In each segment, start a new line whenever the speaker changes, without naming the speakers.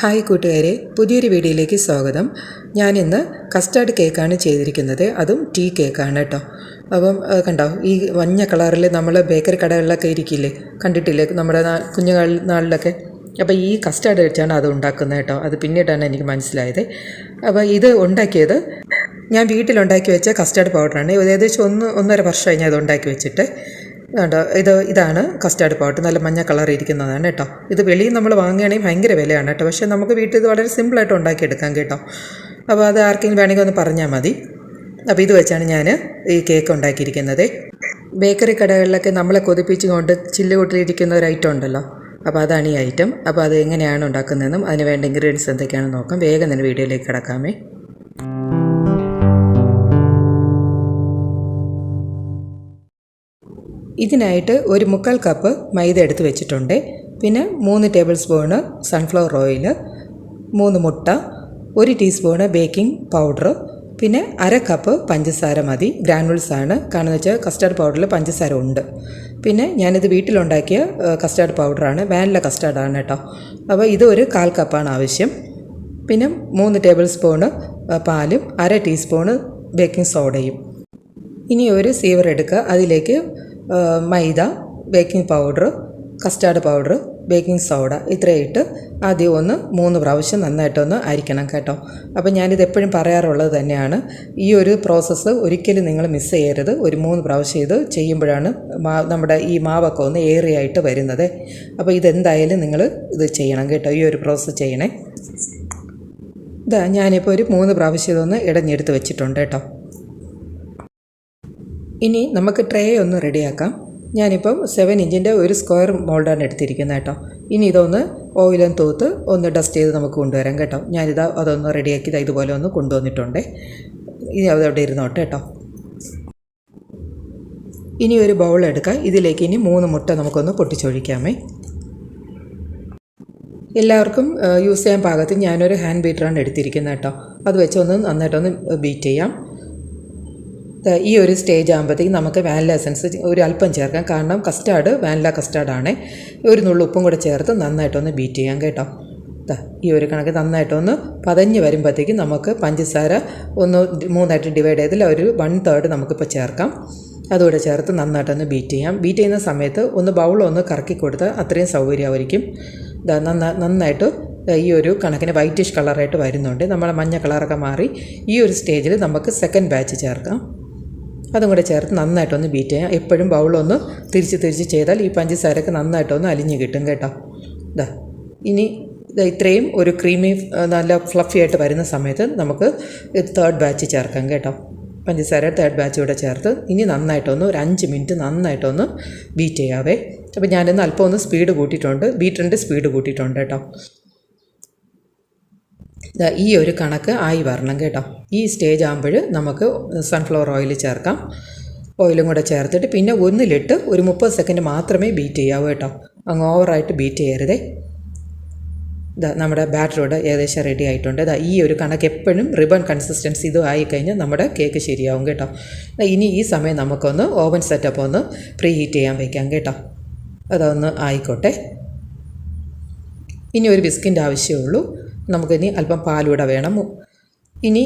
Hi കൂട്ടുകാരെ പുതിയൊരു വീഡിയോയിലേക്ക് സ്വാഗതം. ഞാനിന്ന് കസ്റ്റാർഡ് കേക്കാണ് ചെയ്തിരിക്കുന്നത്. അതും ടീ കേക്കാണ് കേട്ടോ. അപ്പം കണ്ടോ ഈ മഞ്ഞ കളറിൽ നമ്മൾ ബേക്കറി കടകളിലൊക്കെ ഇരിക്കില്ലേ? കണ്ടിട്ടില്ലേ നമ്മുടെ നാ- കുഞ്ഞു നാൾ- നാളിലൊക്കെ? അപ്പോൾ ഈ കസ്റ്റാർഡ് വെച്ചാണ് അത് ഉണ്ടാക്കുന്നത് കേട്ടോ. അത് പിന്നീടാണ് എനിക്ക് മനസ്സിലായത്. അപ്പോൾ ഇത് ഉണ്ടാക്കിയത് ഞാൻ വീട്ടിലുണ്ടാക്കി വെച്ച കസ്റ്റാർഡ് പൗഡറാണ്. ഏകദേശം ഒന്ന് ഒന്നര വർഷമായി ഞാൻ അത് ഉണ്ടാക്കി വെച്ചിട്ട്. കേട്ടോ ഇത് ഇതാണ് കസ്റ്റാർഡ് പൗഡർ നല്ല മഞ്ഞ കളർ ഇരിക്കുന്നതാണ് കേട്ടോ. ഇത് വെളിയിൽ നമ്മൾ വാങ്ങുകയാണെങ്കിൽ ഭയങ്കര വിലയാണ് കേട്ടോ. പക്ഷേ നമുക്ക് വീട്ടിൽ ഇത് വളരെ സിമ്പിളായിട്ട് ഉണ്ടാക്കിയെടുക്കാം കേട്ടോ. അപ്പോൾ അത് ആർക്കെങ്കിലും വേണമെങ്കിൽ ഒന്ന് പറഞ്ഞാൽ മതി. അപ്പോൾ ഇത് വെച്ചാണ് ഞാൻ ഈ കേക്ക് ഉണ്ടാക്കിയിരിക്കുന്നത്. ബേക്കറി കടകളിലൊക്കെ നമ്മളെ കൊതിപ്പിച്ച് കൊണ്ട് ചില്ലുകൂട്ടിലിരിക്കുന്ന ഒരു ഐറ്റം ഉണ്ടല്ലോ. അപ്പോൾ അതാണ് ഈ ഐറ്റം അപ്പോൾ അത് എങ്ങനെയാണ് ഉണ്ടാക്കുന്നതെന്നും അതിന് വേണ്ട ഇൻഗ്രീഡിയൻസ് എന്തൊക്കെയാണെന്ന് നോക്കാം. വേഗം തന്നെ വീഡിയോയിലേക്ക് കിടക്കാമേ. ഇതിനായിട്ട് ഒരു മുക്കാൽ കപ്പ് മൈദ എടുത്ത് വെച്ചിട്ടുണ്ട്. പിന്നെ മൂന്ന് ടേബിൾ സ്പൂണ് സൺഫ്ലവർ ഓയിൽ മൂന്ന് മുട്ട ഒരു ടീസ്പൂണ് ബേക്കിംഗ് പൗഡർ പിന്നെ അര കപ്പ് പഞ്ചസാര മതി. ഗ്രാനുൾസ് ആണ്. കാരണം വെച്ചാൽ കസ്റ്റാർഡ് പൗഡറിൽ പഞ്ചസാര ഉണ്ട്. പിന്നെ ഞാനിത് വീട്ടിലുണ്ടാക്കിയ കസ്റ്റാർഡ് പൗഡറാണ് വാനില കസ്റ്റാർഡാണ് കേട്ടോ. അപ്പോൾ ഇത് ഒരു കാൽ കപ്പാണ് ആവശ്യം. പിന്നെ മൂന്ന് ടേബിൾ സ്പൂണ് പാലും അര ടീസ്പൂണ് ബേക്കിംഗ് സോഡയും ഇനി ഒരു സീവർ എടുക്കുക. അതിലേക്ക് maida baking powder custard powder baking soda ഇത്രയും ഇട്ട് ആദ്യം ഒന്ന് മൂന്ന് പ്രാവശ്യം നന്നായിട്ടൊന്ന് അരിക്കണം കേട്ടോ. അപ്പോൾ ഞാനിത് എപ്പോഴും പറയാറുള്ളത് തന്നെയാണ് ഈ ഒരു പ്രോസസ്സ് ഒരിക്കലും നിങ്ങൾ മിസ് ചെയ്യരുത്. ഒരു മൂന്ന് പ്രാവശ്യം ഇത് ചെയ്യുമ്പോഴാണ് നമ്മുടെ ഈ മാവൊക്കെ ഒന്ന് ഏറിയായിട്ട് വരുന്നത്. അപ്പോൾ ഇതെന്തായാലും നിങ്ങൾ ഇത് ചെയ്യണം കേട്ടോ ഈ ഒരു പ്രോസസ്സ് ചെയ്യണേ. ഇതാ ഞാനിപ്പോൾ ഒരു മൂന്ന് പ്രാവശ്യം ഇതൊന്ന് ഇടഞ്ഞെടുത്ത് വെച്ചിട്ടുണ്ട് കേട്ടോ. ഇനി നമുക്ക് ട്രേ ഒന്ന് റെഡിയാക്കാം ഞാനിപ്പം സെവൻ ഇഞ്ചിന്റെ ഒരു സ്ക്വയർ മോൾഡാണ് എടുത്തിരിക്കുന്നത് കേട്ടോ. ഇനി ഇതൊന്ന് ഓയിലും തൂത്ത് ഒന്ന് ഡസ്റ്റ് ചെയ്ത് നമുക്ക് കൊണ്ടുവരാം കേട്ടോ. ഞാനിതാ അതൊന്ന് റെഡിയാക്കി ഇതാ ഇതുപോലെ ഒന്ന് കൊണ്ടുവന്നിട്ടുണ്ട്. ഇനി അതവിടെ ഇരുന്നോട്ടെ കേട്ടോ. ഇനി ഒരു ബൗൾ എടുക്കാം. ഇതിലേക്ക് ഇനി മൂന്ന് മുട്ട നമുക്കൊന്ന് പൊട്ടിച്ചൊഴിക്കാമേ. എല്ലാവർക്കും യൂസ് ചെയ്യാൻ പാകത്തിൽ ഞാനൊരു ഹാൻഡ് ബീറ്ററാണ് എടുത്തിരിക്കുന്നത് കേട്ടോ. അത് വെച്ചൊന്ന് നന്നായിട്ടൊന്ന് ബീറ്റ് ചെയ്യാം. ഈ ഒരു സ്റ്റേജ് ആകുമ്പോഴത്തേക്കും നമുക്ക് വാനില എസൻസ് ഒരു അല്പം ചേർക്കാം. കാരണം കസ്റ്റാർഡ് വാനില കസ്റ്റാർഡാണ് ഒരു നുള്ളു ഉപ്പും കൂടെ ചേർത്ത് നന്നായിട്ടൊന്ന് ബീറ്റ് ചെയ്യാം കേട്ടോ. ഈ ഒരു കണക്ക് നന്നായിട്ടൊന്ന് പതഞ്ഞ് വരുമ്പോഴത്തേക്കും നമുക്ക് പഞ്ചസാര ഒന്ന് മൂന്നായിട്ട് ഡിവൈഡ് ചെയ്തിൽ ഒരു വൺ തേർഡ് നമുക്കിപ്പോൾ ചേർക്കാം. അതുകൂടെ ചേർത്ത് നന്നായിട്ടൊന്ന് ബീറ്റ് ചെയ്യാം. ബീറ്റ് ചെയ്യുന്ന സമയത്ത് ഒന്ന് ബൗളൊന്ന് കറക്കി കൊടുത്താൽ അത്രയും സൗകര്യമായിരിക്കും. നന്നായിട്ട് ഈ ഒരു കണക്കിന് വൈറ്റിഷ് കളറായിട്ട് വരുന്നുണ്ട്. നമ്മളെ മഞ്ഞ കളറൊക്കെ മാറി ഈ ഒരു സ്റ്റേജിൽ നമുക്ക് സെക്കൻഡ് ബാച്ച് ചേർക്കാം. അതും കൂടെ ചേർത്ത് നന്നായിട്ടൊന്ന് ബീറ്റ് ചെയ്യാം. എപ്പോഴും ബൗളൊന്ന് തിരിച്ച് തിരിച്ച് ചെയ്താൽ ഈ പഞ്ചസാരയൊക്കെ നന്നായിട്ടൊന്ന് അലിഞ്ഞ് കിട്ടും കേട്ടോ. ഇതാ ഇനി ഇത്രയും ഒരു ക്രീമി നല്ല ഫ്ലഫി ആയിട്ട് വരുന്ന സമയത്ത് നമുക്ക് തേർഡ് ബാച്ച് ചേർക്കാം കേട്ടോ. പഞ്ചസാര തേർഡ് ബാച്ച് കൂടെ ചേർത്ത് ഇനി നന്നായിട്ടൊന്ന് ഒരു അഞ്ച് മിനിറ്റ് നന്നായിട്ടൊന്ന് ബീറ്റ് ചെയ്യാവേ. അപ്പോൾ ഞാനിന്ന് അല്പം ഒന്ന് സ്പീഡ് കൂട്ടിയിട്ടുണ്ട്. ബീറ്ററിന്റെ സ്പീഡ് കൂട്ടിയിട്ടുണ്ട് കേട്ടോ. ഈ ഒരു കണക്ക് ആയി വരണം കേട്ടോ. ഈ സ്റ്റേജ് ആകുമ്പോൾ നമുക്ക് സൺഫ്ലവർ ഓയിൽ ചേർക്കാം. ഓയിലും കൂടെ ചേർത്തിട്ട് പിന്നെ ഒന്നിലിട്ട് ഒരു മുപ്പത് സെക്കൻഡ് മാത്രമേ ബീറ്റ് ചെയ്യാവൂ കേട്ടോ. അങ്ങ് ഓവറായിട്ട് ബീറ്റ് ചെയ്യരുതേ. ഇതാ നമ്മുടെ ബാറ്ററോട് ഏകദേശം റെഡി ആയിട്ടുണ്ട്. ഇതാ ഈ ഒരു കണക്ക് എപ്പോഴും റിബൺ കൺസിസ്റ്റൻസി ഇത് ആയിക്കഴിഞ്ഞാൽ നമ്മുടെ കേക്ക് ശരിയാവും കേട്ടോ. ഇനി ഈ സമയം നമുക്കൊന്ന് ഓവൻ സെറ്റപ്പ് ഒന്ന് പ്രീ ഹീറ്റ് ചെയ്യാൻ വയ്ക്കാം കേട്ടോ. അതൊന്ന് ആയിക്കോട്ടെ. ഇനി ഒരു ബിസ്കിന്റെ ആവശ്യമേ നമുക്കിനി അല്പം പാലൂടെ വേണം. ഇനി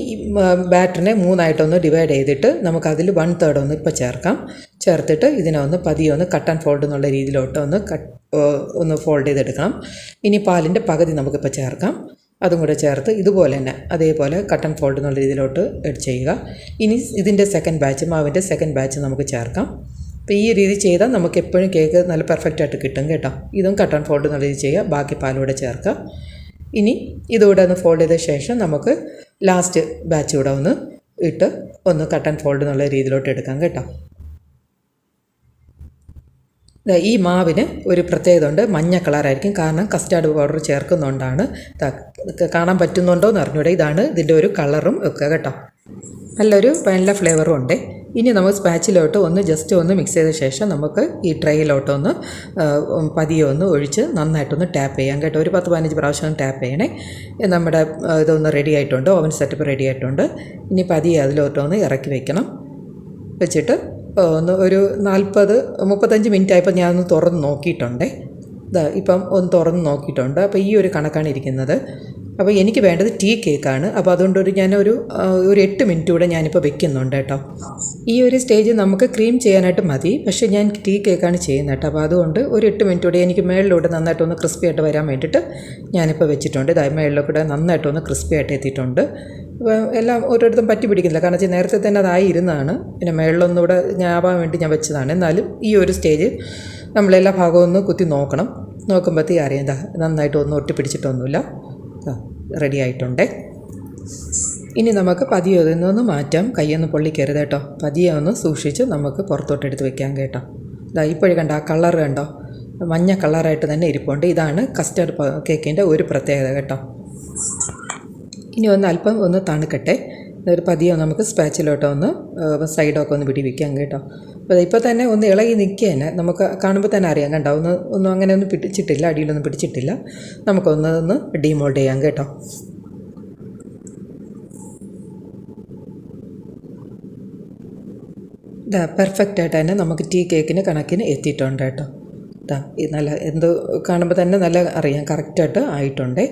ബാറ്ററിനെ മൂന്നായിട്ടൊന്ന് ഡിവൈഡ് ചെയ്തിട്ട് നമുക്കതിൽ വൺ തേർഡ് ഒന്ന് ഇപ്പോൾ ചേർക്കാം. ചേർത്തിട്ട് ഇതിനെ ഒന്ന് പതിയെ ഒന്ന് കട്ട് ആൻഡ് ഫോൾഡ് എന്നുള്ള രീതിയിലോട്ട് ഒന്ന് കട്ട് ഒന്ന് ഫോൾഡ് ചെയ്തെടുക്കണം. ഇനി പാലിന്റെ പകുതി നമുക്കിപ്പോൾ ചേർക്കാം. അതും കൂടെ ചേർത്ത് ഇതുപോലെ തന്നെ അതേപോലെ കട്ട് ആൻഡ് ഫോൾഡ് എന്നുള്ള രീതിയിലോട്ട് ചെയ്യുക. ഇനി ഇതിന്റെ സെക്കൻഡ് ബാച്ച് മാവിന്റെ സെക്കൻഡ് ബാച്ച് നമുക്ക് ചേർക്കാം. അപ്പോൾ ഈ രീതി ചെയ്താൽ നമുക്ക് എപ്പോഴും കേക്ക് നല്ല പെർഫെക്റ്റ് ആയിട്ട് കിട്ടും കേട്ടോ. ഇതും കട്ട് ആൻഡ് ഫോൾഡ് എന്നുള്ള രീതി ചെയ്യുക. ബാക്കി പാലൂടെ ചേർക്കുക. ഇനി ഇതുകൂടെ ഒന്ന് ഫോൾഡ് ചെയ്ത ശേഷം നമുക്ക് ലാസ്റ്റ് ബാച്ച് കൂടെ ഒന്ന് ഇട്ട് ഒന്ന് കട്ട് ആൻഡ് ഫോൾഡ് എന്നുള്ള രീതിയിലോട്ട് എടുക്കാം കേട്ടോ. ഈ മാവിന് ഒരു പ്രത്യേകത ഉണ്ട്. മഞ്ഞ കളറായിരിക്കും കാരണം കസ്റ്റാർഡ് പൗഡർ ചേർക്കുന്നതുകൊണ്ടാണ് കാണാൻ പറ്റുന്നുണ്ടോ എന്ന് അറിഞ്ഞൂടെ. ഇതാണ് ഇതിന്റെ ഒരു കളറും ഒക്കെ കേട്ടോ. നല്ലൊരു വെള്ള ഫ്ലേവറും ഉണ്ട്. ഇനി നമ്മൾ സ്പാച്ചിലോട്ട് ഒന്ന് ജസ്റ്റ് ഒന്ന് മിക്സ് ചെയ്ത ശേഷം നമുക്ക് ഈ ട്രേയിലോട്ട് ഒന്ന് പതിയെ ഒന്ന് ഒഴിച്ച് നന്നായിട്ടൊന്ന് ടാപ്പ് ചെയ്യാം കേട്ടോ. ഒരു പത്ത് പതിനഞ്ച് പ്രാവശ്യം ടാപ്പ് ചെയ്യണേ. നമ്മുടെ ഇതൊന്ന് റെഡി ആയിട്ടുണ്ട്. ഓവൻ സെറ്റപ്പ് റെഡി ആയിട്ടുണ്ട്. ഇനി പതിയെ അതിലോട്ടൊന്ന് ഇറക്കി വെക്കണം. വെച്ചിട്ട് ഒന്ന് ഒരു നാൽപ്പത് മുപ്പത്തഞ്ച് മിനിറ്റ് ആയപ്പോൾ ഞാനൊന്ന് തുറന്ന് നോക്കിയിട്ടുണ്ടേ. ഇപ്പം ഒന്ന് തുറന്ന് നോക്കിയിട്ടുണ്ട്. അപ്പോൾ ഈ ഒരു കണക്കാണ് ഇരിക്കുന്നത്. അപ്പോൾ എനിക്ക് വേണ്ടത് ടീ കേക്കാണ്. അപ്പോൾ അതുകൊണ്ട് ഒരു ഞാനൊരു ഒരു എട്ട് മിനിറ്റ് കൂടെ ഞാനിപ്പോൾ വെക്കുന്നുണ്ട് കേട്ടോ. ഈ ഒരു സ്റ്റേജ് നമുക്ക് ക്രീം ചെയ്യാനായിട്ട് മതി. പക്ഷേ ഞാൻ ടീ കേക്കാണ് ചെയ്യുന്നത് കേട്ടോ. അപ്പോൾ അതുകൊണ്ട് ഒരു എട്ട് മിനിറ്റ് കൂടെ എനിക്ക് മേളിലൂടെ നന്നായിട്ടൊന്ന് ക്രിസ്പി ആയിട്ട് വരാൻ വേണ്ടിയിട്ട് ഞാനിപ്പോൾ വെച്ചിട്ടുണ്ട്. ഇതായി മേളിലൂടെ നന്നായിട്ടൊന്ന് ക്രിസ്പി ആയിട്ട് എത്തിയിട്ടുണ്ട്. എല്ലാം ഓരോരുത്തരും പറ്റി പിടിക്കുന്നില്ല. കാരണം വെച്ചാൽ നേരത്തെ തന്നെ അതായി ഇരുന്നതാണ് പിന്നെ മേളിലൊന്നുകൂടെ ഞാൻ ആവാൻ വേണ്ടി ഞാൻ വെച്ചതാണ്. എന്നാലും ഈ ഒരു സ്റ്റേജ് നമ്മളെല്ലാ ഭാഗവും ഒന്ന് കുത്തി നോക്കണം. നോക്കുമ്പോഴത്തേക്ക് അറിയാം. നന്നായിട്ട് ഒന്നും ഒട്ടി പിടിച്ചിട്ടൊന്നുമില്ല റെഡി ആയിട്ടുണ്ട്. ഇനി നമുക്ക് പതിയെ ഒന്നൊന്ന് മാറ്റാം. കൈയൊന്ന് പൊള്ളിക്കരുത് കേട്ടോ. പതിയെ ഒന്ന് സൂക്ഷിച്ച് നമുക്ക് പുറത്തോട്ട് എടുത്ത് വെക്കാം കേട്ടോ. ഇതാ ഇപ്പോഴും കണ്ട ആ കളർ കണ്ടോ? മഞ്ഞ കളറായിട്ട് തന്നെ ഇരിപ്പുണ്ട്. ഇതാണ് കസ്റ്റർഡ് കേക്കിന്റെ ഒരു പ്രത്യേകത കേട്ടോ. ഇനി ഒന്ന് അല്പം ഒന്ന് തണുക്കട്ടെ. ഒരു പതിയെ നമുക്ക് സ്പാച്ചിലോട്ടോ ഒന്ന് സൈഡൊക്കെ ഒന്ന് പിടിവിക്കാം കേട്ടോ. അപ്പോൾ ഇപ്പോൾ തന്നെ ഒന്ന് ഇളകി നിൽക്കുകയാണ് നമുക്ക് കാണുമ്പോൾ തന്നെ അറിയാം. കണ്ടോ? ഒന്ന് ഒന്നും അങ്ങനെ ഒന്നും പിടിച്ചിട്ടില്ല. അടിയിലൊന്നും പിടിച്ചിട്ടില്ല. നമുക്കൊന്ന് ഒന്ന് ഡീമോൾഡ് ചെയ്യാം കേട്ടോ. ഇതാ പെർഫെക്റ്റ് ആയിട്ട് തന്നെ നമുക്ക് ടീ കേക്കിന് കണക്കിന് എത്തിയിട്ടുണ്ട് കേട്ടോ. ഇത് നല്ല എന്ത് കാണുമ്പോൾ തന്നെ നല്ല അറിയാം. കറക്റ്റായിട്ട് ആയിട്ടുണ്ടേ.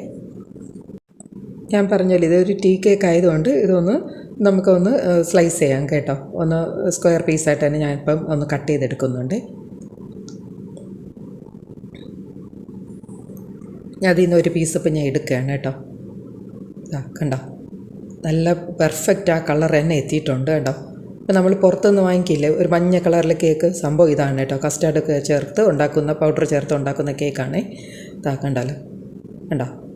ഞാൻ പറഞ്ഞല്ലോ ഇതൊരു ടീ കേക്ക് ആയതുകൊണ്ട് ഇതൊന്ന് നമുക്കൊന്ന് സ്ലൈസ് ചെയ്യാം കേട്ടോ. ഒന്ന് സ്ക്വയർ പീസായിട്ട് തന്നെ ഞാനിപ്പം ഒന്ന് കട്ട് ചെയ്തെടുക്കുന്നുണ്ട്. ഞാൻ അതിൽ നിന്ന് ഒരു പീസ് ഇപ്പം ഞാൻ എടുക്കുകയാണ് കേട്ടോ. ഇതാ കണ്ടോ? നല്ല പെർഫെക്റ്റ് ആ കളർ തന്നെ എത്തിയിട്ടുണ്ട് കേട്ടോ. ഇപ്പം നമ്മൾ പുറത്തുനിന്ന് വാങ്ങിക്കില്ലേ ഒരു മഞ്ഞ കളറിലെ കേക്ക്? സംഭവം ഇതാണ് കേട്ടോ. കസ്റ്റാർഡ് ചേർത്ത് ഉണ്ടാക്കുന്ന പൗഡർ ചേർത്ത് ഉണ്ടാക്കുന്ന കേക്കാണേ. ഇതാക്കണ്ടല്ലോ കണ്ടോ?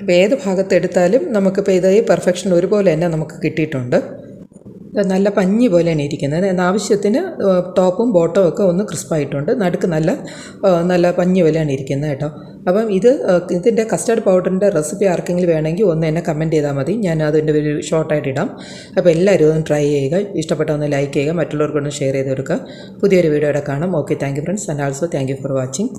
അപ്പോൾ ഏത് ഭാഗത്ത് എടുത്താലും നമുക്കിപ്പോൾ ഇത് പെർഫെക്ഷൻ ഒരുപോലെ തന്നെ നമുക്ക് കിട്ടിയിട്ടുണ്ട്. നല്ല പഞ്ഞി പോലെയാണ് ഇരിക്കുന്നത്. ആവശ്യത്തിന് ടോപ്പും ബോട്ടവും ഒക്കെ ഒന്ന് ക്രിസ്പായിട്ടുണ്ട് നടുക്ക് നല്ല നല്ല പഞ്ഞി പോലെയാണ് ഇരിക്കുന്നത് കേട്ടോ. അപ്പം ഇത് ഇതിന്റെ കസ്റ്റർഡ് പൗഡറിന്റെ റെസിപ്പി ആർക്കെങ്കിലും വേണമെങ്കിൽ ഒന്ന് എന്നെ കമന്റ് ചെയ്താൽ മതി. ഞാൻ അതിന്റെ ഒരു ഷോർട്ടായിട്ട് ഇടാം. അപ്പോൾ എല്ലാവരും ഒന്ന് ട്രൈ ചെയ്യുക. ഇഷ്ടപ്പെട്ട ഒന്ന് ലൈക്ക് ചെയ്യുക. മറ്റുള്ളവർക്കൊന്ന് ഷെയർ ചെയ്ത് കൊടുക്കുക. പുതിയൊരു വീഡിയോ വീഡിയോയുടെ കാണാം. Okay thank you friends and also thank you for watching